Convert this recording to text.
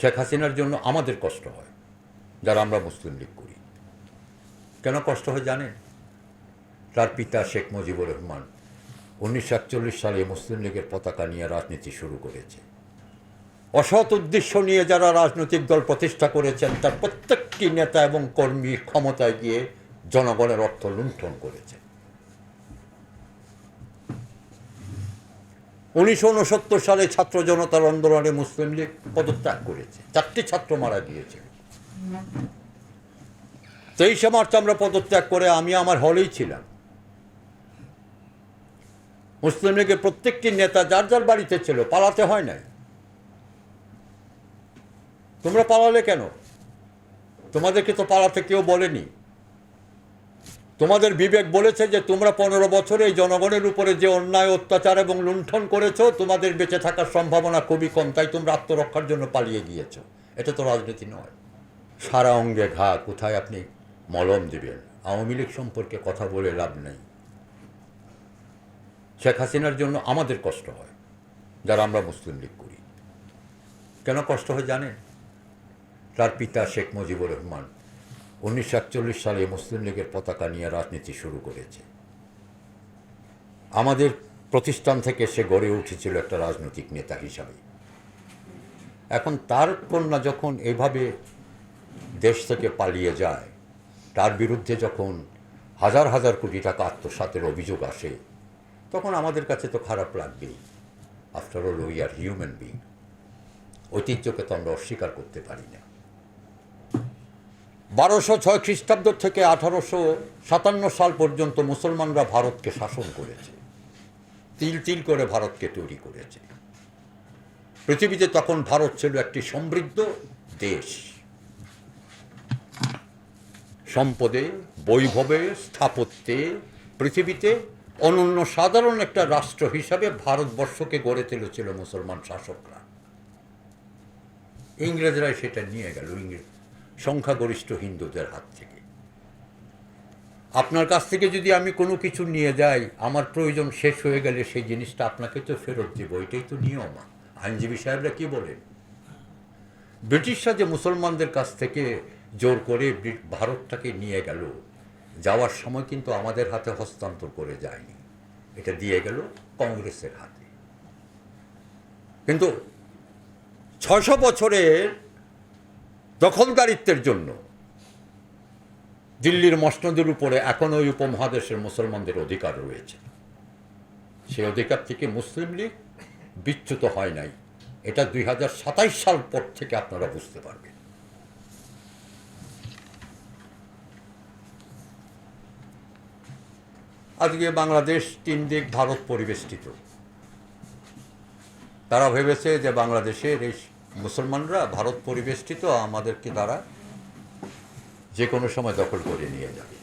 শেখ হাসিনার জন্য আমাদের কষ্ট হয়, যারা আমরা মুসলিম লীগ করি। কেন কষ্ট হয় জানেন? তার পিতা শেখ মুজিবুর রহমান উনিশশো একচল্লিশ সালে মুসলিম লীগের পতাকা নিয়ে রাজনীতি শুরু করেছে। অসৎ উদ্দেশ্য নিয়ে যারা রাজনৈতিক দল প্রতিষ্ঠা করেছেন, তার প্রত্যেকটি নেতা এবং কর্মী ক্ষমতায় গিয়ে জনগণের অর্থ লুণ্ঠন করেছে উনিশশো উনসত্তর সালে ছাত্র জনতার আন্দোলনে মুসলিম লীগ পদত্যাগ করেছে। চারটি ছাত্র মারা গিয়েছিল তেইশে মার্চ আমরা পদত্যাগ করে আমি আমার হলেই ছিলাম। মুসলিম লীগের প্রত্যেকটি নেতা যার যার বাড়িতে ছিল, পালাতে হয় নাই। তোমরা পালালে কেন? তোমাদেরকে তো পালাতে কেউ বলেনি। তোমাদের বিবেক বলেছে যে তোমরা পনেরো বছরে এই জনগণের উপরে যে অন্যায়, অত্যাচার এবং লুণ্ঠন করেছ, তোমাদের বেঁচে থাকার সম্ভাবনা খুবই কম। তাই তোমরা আত্মরক্ষার জন্য পালিয়ে গিয়েছো। এটা তো রাজনীতি নয়। সারা অঙ্গে ঘা, কোথায় আপনি মলম দিবেন? আওয়ামী লীগ সম্পর্কে কথা বলে লাভ নেই। শেখ হাসিনার জন্য আমাদের কষ্ট হয়, যারা আমরা মুসলিম লীগ করি। কেন কষ্ট হয় জানেন? তার পিতা শেখ মুজিবুর রহমান উনিশশো একচল্লিশ সালে মুসলিম লীগের পতাকা নিয়ে রাজনীতি শুরু করেছে। আমাদের প্রতিষ্ঠান থেকে সে গড়ে উঠেছিল একটা রাজনৈতিক নেতা হিসাবে। এখন তার কন্যা যখন এভাবে দেশ থেকে পালিয়ে যায়, তার বিরুদ্ধে যখন হাজার হাজার কোটি টাকা আত্মসাতের অভিযোগ আসে, তখন আমাদের কাছে তো খারাপ লাগবেই। After all we are human being ঐতিহ্যকে তো আমরা অস্বীকার করতে পারি না। বারোশো ছয় খ্রিস্টাব্দ থেকে আঠারোশো সাতান্ন সাল পর্যন্ত মুসলমানরা ভারতকে শাসন করেছে। তিল তিল করে ভারতকে তৈরি করেছে। পৃথিবীতে তখন ভারত ছিল একটি সমৃদ্ধ দেশ। সম্পদে, বৈভবে, স্থাপত্যে পৃথিবীতে অনন্য সাধারণ একটা রাষ্ট্র হিসাবে ভারতবর্ষকে গড়ে তুলেছিল মুসলমান শাসকরা। ইংরেজরাই সেটা নিয়ে গেল, ইংরেজ সংখ্যাগরিষ্ঠ হিন্দুদের হাত থেকে। আপনার কাছ থেকে যদি আমি কোনো কিছু নিয়ে যাই, আমার প্রয়োজন শেষ হয়ে গেলে সেই জিনিসটা আপনাকে তো ফেরত দেবো, এটাই তো নিয়ম। আইনজীবী সাহেবরা কি বলেন? ব্রিটিশরা যে মুসলমানদের কাছ থেকে জোর করে ভারতটাকে নিয়ে গেল, যাওয়ার সময় কিন্তু আমাদের হাতে হস্তান্তর করে যায়নি। এটা দিয়ে গেল কংগ্রেসের হাতে। কিন্তু ছয়শো বছরের দখলদারিত্বের জন্য। দিল্লির মসনদের উপরে এখনও ওই উপমহাদেশের মুসলমানদের অধিকার রয়েছে। সেই অধিকার থেকে মুসলিম লীগ বিচ্যুত হয় নাই। এটা দুই সাল পর থেকে আপনারা বুঝতে পারবেন। আজকে বাংলাদেশ তিন দিক ভারত পরিবেষ্টিত। তারা ভেবেছে যে বাংলাদেশের এই মুসলমানরা ভারত পরিবেষ্টিত আমাদেরকে তারা যে কোনো সময় দখল করে নিয়ে যাবে।